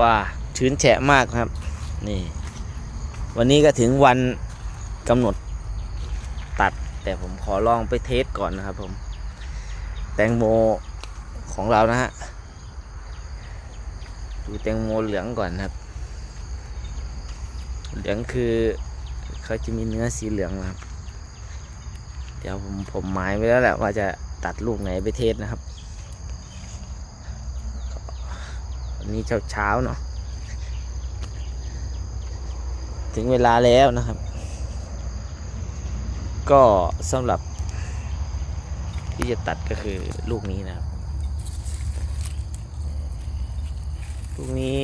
ว้าชื้นแฉะมากครับ นี่ วันนี้ก็ถึงวันกำหนดตัด แต่ผมขอลองไปเทสก่อนนะครับผม แตงโมของเรานะฮะ ดูแตงโมเหลืองก่อนนะครับ เหลืองคือเขาจะมีเนื้อสีเหลืองนะครับ เดี๋ยวผมผมหมายไว้แล้วแหละว่าจะตัดลูกไหนไปเทสนะครับ วั นี้เช้าเช้าๆเนาะถึงเวลาแล้วนะครับ ก็สำหรับที่จะตัดก็คือลูกนี้นะครับ ลูกนี้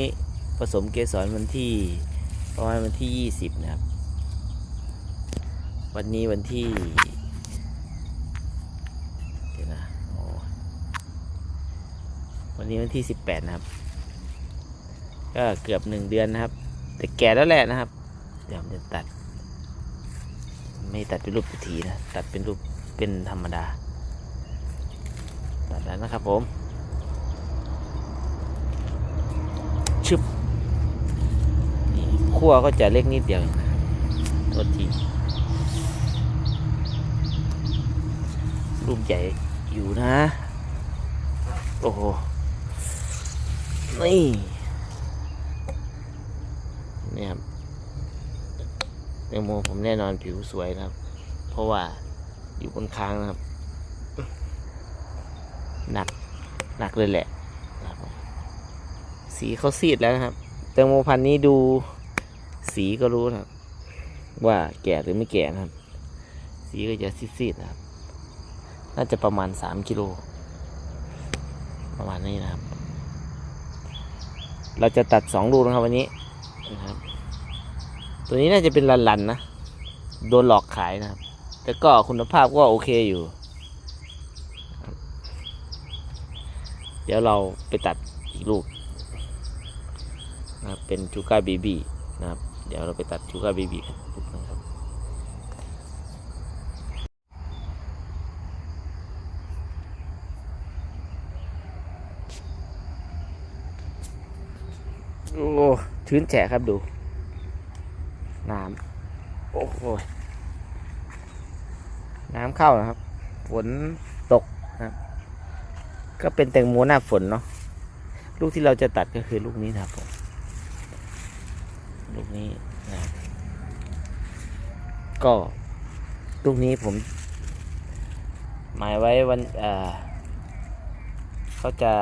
ผสมเกสรวันที่ประมาณวันที่ 20 นะครับ วันนี้วันที่เดี๋ยวนะวันนี้วันที่ 18 นะครับ ก็เกือบหนึ่งเดือนนะครับ แต่แก่แล้วแหละนะครับ เดี๋ยวผมจะตัด ไม่ตัดเป็นรูปพิธีนะ ตัดเป็นรูปเป็นธรรมดา ตัดแล้วนะครับผมชึบนี่ขั้วก็จะเล็กนิดเดียวนะครับโทษทีรูปใหญ่อยู่นะ โอ้โหนี่ นี่ครับแตงโมผมแน่นอนผิวสวยนะครับ เพราะว่าอยู่บนค้างนะครับ หนักหนักเลยแหละสีเขาซีดแล้วนะครับแตงโมพันธุ์นี้ดูสีก็รู้นะครับ ว่าแก่หรือไม่แก่นะครับ สีก็จะซีดๆนะครับ น่าจะประมาณสามกิโลประมาณนี้นะครับ เราจะตัดสองลูกนะครับวันนี้ นะครับตัวนี้น่าจะเป็นลันๆนะ โดนหลอกขายนะครับ แต่ก็คุณภาพก็โอเคอยู่ เดี๋ยวเราไปตัดอีกลูกนะครับเป็นชูก้าบีบีนะครับ เดี๋ยวเราไปตัดชูก้าบีบีกันนะครับ โอ้ชื้นแฉะครับดู น้ำโอ้โหน้ำเข้านะครับ ฝนตกนะก็เป็นแตงโมหน้าฝนเนาะลูกที่เราจะตัดก็คือลูกนี้นะครับผมลูกนี้นะก็ลูกนี้ผม หมายไว้วันเอ่อเขาจะ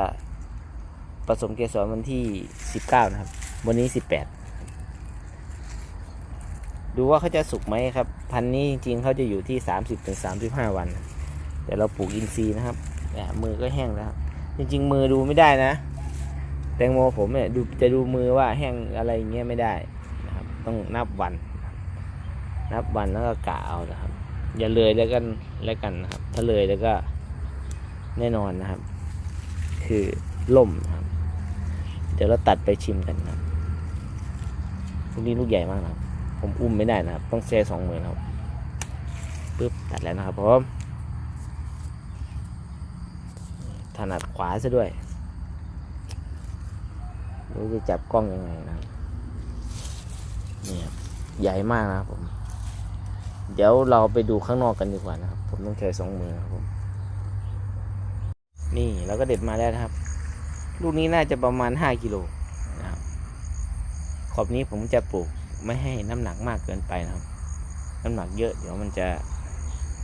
ผสมเกสรวันที่ 19 นะครับ วันนี้ 18 ดูว่าเขาจะสุกไหมครับ พันนี้จริงๆเขาจะอยู่ที่ 30-35ถึง35วัน แต่เราปลูกอินทรีย์นะครับมือก็แห้งแล้วครับจริง ๆ มือดูไม่ได้นะ แตงโมผมเนี่ยดูจะดูมือว่าแห้งอะไรเงี้ยไม่ได้นะครับ ต้องนับวันนับนับวันแล้วก็กะเอานะครับ อย่าเลยแล้วกันแล้วกันนะครับ ถ้าเลยแล้วก็แน่นอนนะครับ คือล่มนะครับ เดี๋ยวเราตัดไปชิมกันนะครับลูกนี้ลูกใหญ่มากนะครับ ผมอุ้มไม่ได้นะครับ ต้องแช่สองมือนะครับปึ๊บตัดแล้วนะครับผมถนัดขวาซะด้วยรู้จะจับกล้องยังไงนะครับนี่ครับใหญ่มากนะครับผม เดี๋ยวเราไปดูข้างนอกกันดีกว่านะครับ ผมต้องใช้สองมือนะครับผม นี่เราก็เด็ดมาแล้วนะครับ ลูกนี้น่าจะประมาณห้ากิโลนะครับขอบนี้ผมจะปลูกไม่ให้น้ำหนักมากเกินไปนะครับ น้ำหนักเยอะเดี๋ยวมันจะ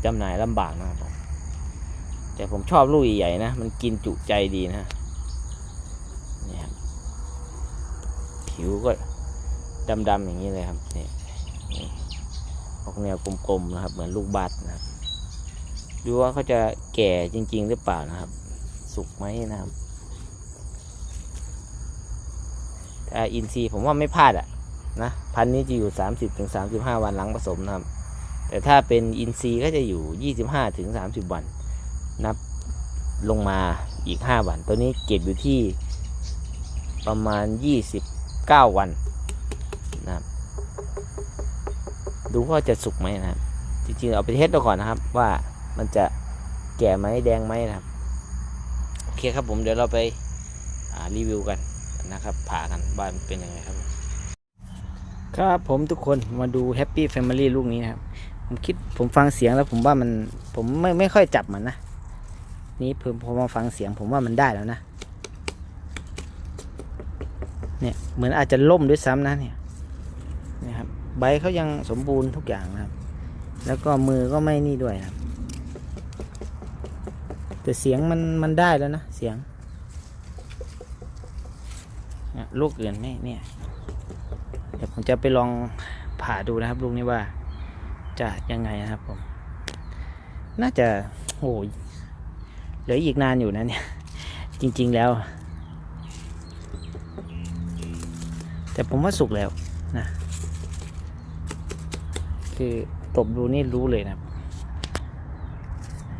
จำหน่ายลำบากนะครับผมแต่ผมชอบลูกใหญ่ๆนะ มันกินจุใจดีนะนี่ครับผิวก็ดำๆอย่างนี้เลยครับเนี่ยออกแนวกลมๆนะครับ เหมือนลูกบัตนะครับดูว่าเขาจะแก่จริง ๆ หรือเปล่านะครับ สุกไหมนะครับแต่ อินทรีผมว่าไม่พลาดอะนะพันนี้จะอยู่ 30-35ถึง35วันหลังผสมนะครับ แต่ถ้าเป็นอินทรีก็จะอยู่ 25-30ถึง30วัน นับลงมาอีก 5 วัน ตัวนี้เก็บอยู่ที่ประมาณ 29 วันนะครับ ดูว่าจะสุกไหมนะครับ จริงๆ เอาไปเทสดูก่อนนะครับ ว่ามันจะแก่ไหมแดงไหมนะครับ โอเคครับผมเดี๋ยวเราไปรีวิวกัน นะครับ ผ่ากันว่ามันเป็นยังไงครับ ครับผมทุกคนมาดู Happy Family ลูกนี้นะครับ ผมคิดผมฟังเสียงแล้วผมว่ามันผมไม่ไม่ค่อยจับมันนะ นี่ผมพอมาฟังเสียงผมว่ามันได้แล้วนะ เนี่ยเหมือนอาจจะล่มด้วยซ้ำนะเนี่ยนะครับ ใบเขายังสมบูรณ์ทุกอย่างนะครับ แล้วก็มือก็ไม่นี่ด้วยนะครับแต่เสียงมันมันได้แล้วนะเสียง ลูกอื่นไม่เนี่ย เดี๋ยวผมจะไปลองผ่าดูนะครับลูกนี้ว่า จะยังไงนะครับผม น่าจะโอ้ยเหลืออีกนานอยู่นะเนี่ย จริง ๆแล้ว แต่ผมว่าสุกแล้วนะ คือตบดูนี่รู้เลยนะครับ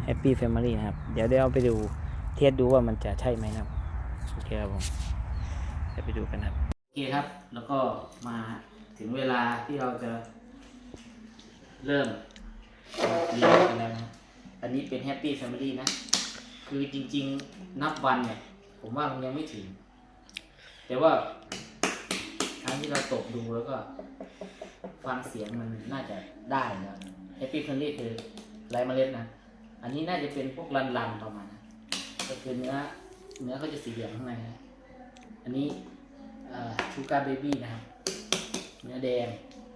Happy Family นะครับ เดี๋ยวเดี๋ยวเอาไปดูเทสดูว่ามันจะใช่ไหมนะครับ โอเคครับผม ดี๋ยวไปดูกันครับโอเคครับ แล้วก็มาถึงเวลาที่เราจะ เริ่มเรียนกันแล้วนะอันนี้เป็น Happy Family นะ คือจริง ๆ นับวันเนี่ย ผมว่ามันยังไม่ถึง แต่ว่าครั้งที่เราตกดูแล้วก็ ฟังเสียงมันน่าจะได้แล้ว Happy Family คือไรเมล็ดนะ อันนี้น่าจะเป็นพวกรันๆประมาณนะก็คือเนื้อ เนื้อเขาจะสีเหลืองข้างในนะ อันนี้ชูการ์เบบี้นะครับเนื้อแดง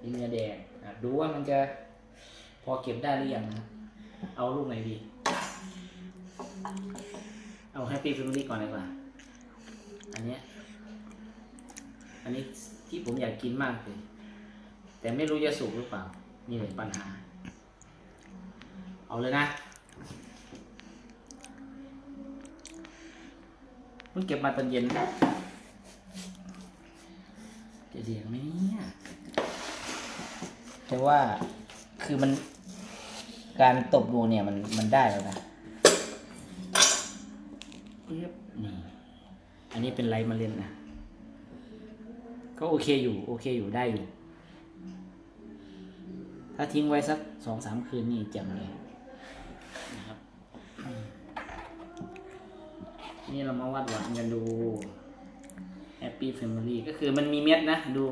นี่เนื้อแดงดูว่ามันจะพอเก็บได้หรือยังนะเอาลูกไหนดี เอาแฮปปี้ a m มิลี่ก่อนดีกว่า อันเนี้ย อันนี้ที่ผมอยากกินมากเลย แต่ไม่รู้จะสุกหรือเปล่า นี่เลยปัญหา เอาเลยนะเพิ่งเก็บมาตอนเย็นจะ เสียงไหมเนี่ยแต่ว่าคือมันการตบดูเนี่ยมันมันได้แล้วนะปึ๊บนี่อันนี้เป็นไรมาเล่นนะก็โอเคอยู่ โอเคอยู่ได้อยู่ ถ้าทิ้งไว้สักสองสามคืนนี่แจ่มเลยนะครับ นี่เรามาวัดหวานกันดู Happy Family ก็คือมันมีเม็ดนะดู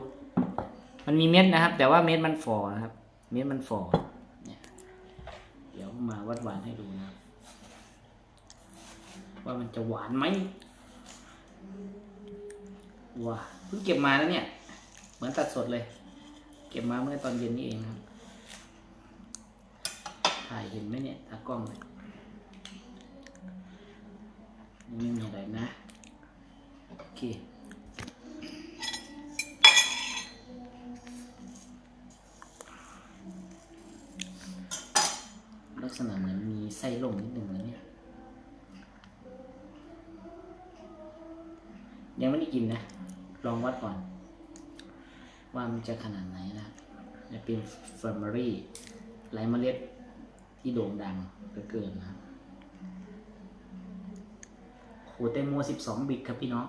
มันมีเม็ดนะครับ แต่ว่าเม็ดมันฝ่อนะครับ เม็ดมันฝ่อเนี่ยเดี๋ยวมาวัดหวานให้ดูนะครับ ว่ามันจะหวานไหมว้าเพิ่งเก็บมาแล้วเนี่ย เหมือนตัดสดเลย เก็บมาเมื่อตอนเย็นนี่เองครับถ่ายเห็นไหมเนี่ยตากล้องเลยไม่มีอะไรนะ โอเค ษณะเหมือนมีไส้ลมนิดหนึ่งเลยเนี่ย ยังไม่ได้กินนะ ลองวัดก่อน ว่ามันจะขนาดไหนนะจะเป็นเฟอร์มารี่ไรเมล็ดที่โด่งดังเหลือเกินนะครับโหแตงโมสิบสองบิกครับพี่น้อง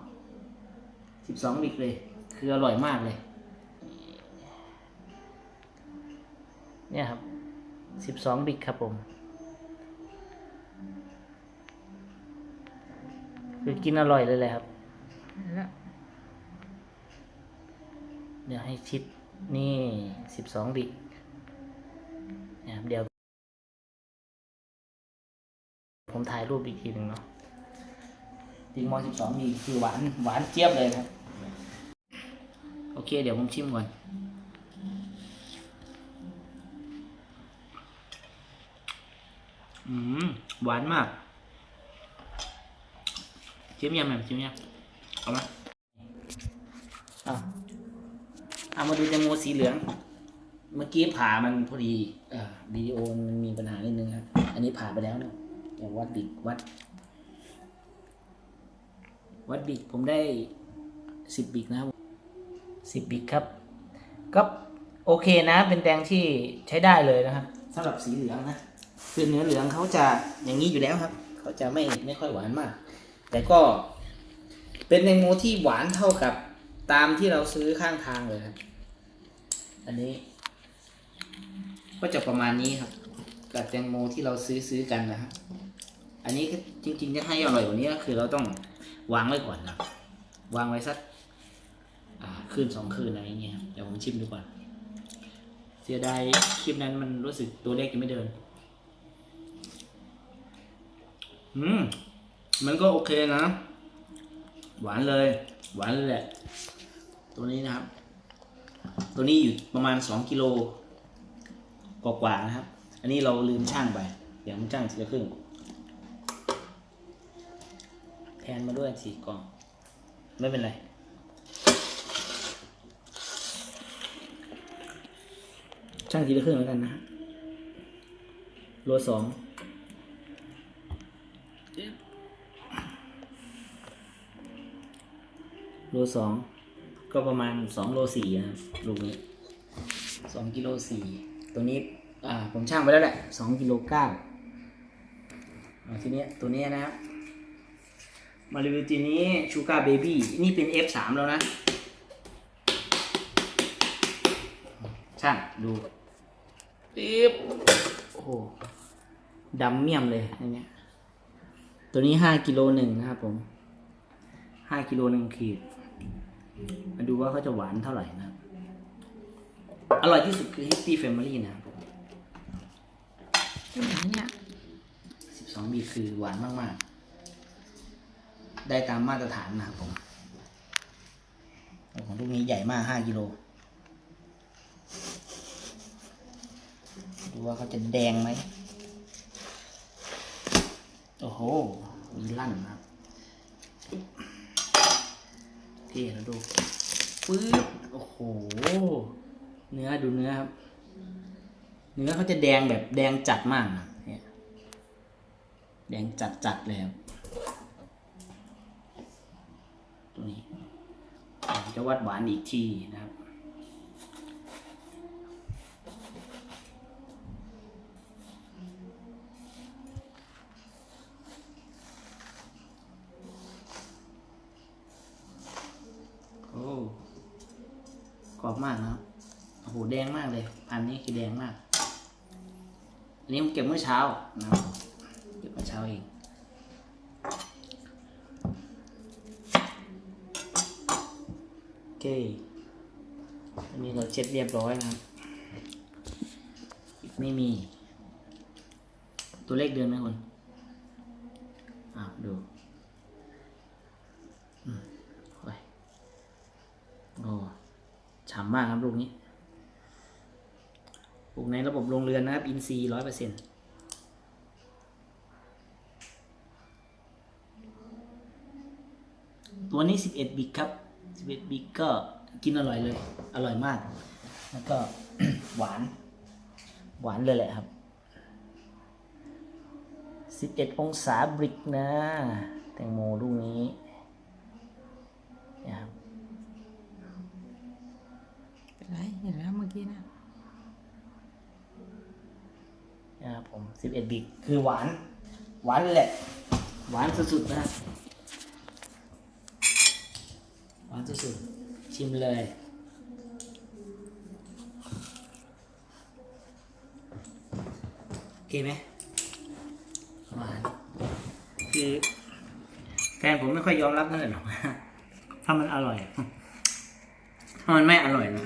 สิบสองบิกเลย คืออร่อยมากเลย เนี่ยครับสิบสองบิกครับผม คือกินอร่อยเลยแหละครับเดี๋ยวให้ชิดนี่สิบสองบิกนะครับเดี๋ยว ผมถ่ายรูปอีกทีหนึ่งเนาะจริงมอสิบสองบิกคือหวานหวานเจี๊ยบเลยครับ โอเค เดี๋ยวผมชิมก่อน อืม หวานมาก ชิมยังไงชิมยังเอามาเอาเอามาดูแตงโมสีเหลือง เมื่อกี้ผ่ามันพอดีเอ่อวิดีโอมันมีปัญหานิดนึงครับอันนี้ผ่าไปแล้วเนาะเดี๋ยววัดบิกวัด วัดบิกผมได้สิบบิกนะครับสิบบิกครับ ก็โอเคนะ เป็นแตงที่ใช้ได้เลยนะครับสำหรับสีเหลืองนะ คือเนื้อเหลืองเขาจะอย่างนี้อยู่แล้วครับ เขาจะไม่ไม่ค่อยหวานมาก แต่ก็เป็นแตงโมที่หวานเท่ากับตามที่เราซื้อข้างทางเลยครับ อันนี้ ก็จะประมาณนี้ครับ กับแตงโมที่เราซื้อซื้อกันนะครับอันนี้จริงๆจะให้อร่อยกว่านี้ก็คือเราต้องวางไว้ก่อนนะวางไว้สักคืนสองคืนอะไรอย่างเงี้ยเดี๋ยวผมชิมดูก่อน เสียดายคลิปนั้นมันรู้สึกตัวเลขยังไม่เดิน อืม มันก็โอเคนะ หวานเลย หวานเลยแหละ ตัวนี้นะครับ ตัวนี้อยู่ประมาณสองกิโลกว่าๆนะครับ อันนี้เราลืมช่างไป เดี๋ยวผมช่างทีละครึ่งแทนมาด้วยสี่กล่อง ไม่เป็นไรช่างทีละครึ่งแล้วกันนะฮะโลสอง โลสองก็ประมาณสองโลสี่นะครับลูกนี้สองกิโลสี่ตัวนี้อ่าผมช่างไปแล้วแหละสองกิโลเก้าเอาทีเนี้ยตัวเนี้ยนะครับมารีวิวทีนี้ชูการ์เบบี้นี่เป็น F3 แล้วนะ ช่างดูปิ๊บโอ้โหดำเมี่ยมเลยอันเนี้ยตัวนี้ห้ากิโลหนึ่งนะครับผมห้ากิโลหนึ่งขีด มาดูว่าเขาจะหวานเท่าไหร่นะครับอร่อยที่สุดคือ Happy Family นะครับผมที่ไหนเนี่ยสิบสองบีคือหวานมากๆ ได้ตามมาตรฐานนะครับผม ของลูกนี้ใหญ่มากห้ากิโล ดูว่าเขาจะแดงไหม โอ้โหมีลั่นนะครับ เท่แล้วดูปึ๊บโอ้โห เนื้อดูเนื้อครับ เนื้อเขาจะแดงแบบแดงจัดมากนะเนี่ยแดงจัดจัดเลยครับตัวนี้จะวัดหวานอีกทีนะครับ โอ้กร อบมากนะโอ้โหแดงมากเลย พันนี้คือแดงมาก อันนี้ผมเก็บเมื่อเช้านะครับเก็บเมื่อเช้าเองโอเคอันนี้เราเช็ดเรียบร้อยนะครับไม่มี ตัวเลขเดือนไหมคนอ้าวดูอืมไปโอ้ ฉ่ำมากครับลูกนี้ปลูกในระบบโรงเรือนนะครับ อินทรีร้อยเปอร์เซ็นต์ตัวนี้สิบเอ็ดบิกครับสิบเอ็ดบิกก็กินอร่อยเลย อร่อยมาก แล้วก็หวาน หวานเลยแหละครับสิบเอ็ดองศาบริกนะ แตงโมลูกนี้ เป็นไรเห็นแล้วเมื่อกี้นะนะครับผม11บิกคือหวาน หวานเลยแหละ หวานสุดๆนะหวานสุดๆชิมเลย โอเคไหมหวาน คือแฟนผมไม่ค่อยยอมรับเท่าไหร่หรอกถ้ามันอร่อย ถ้ามันไม่อร่อยนะ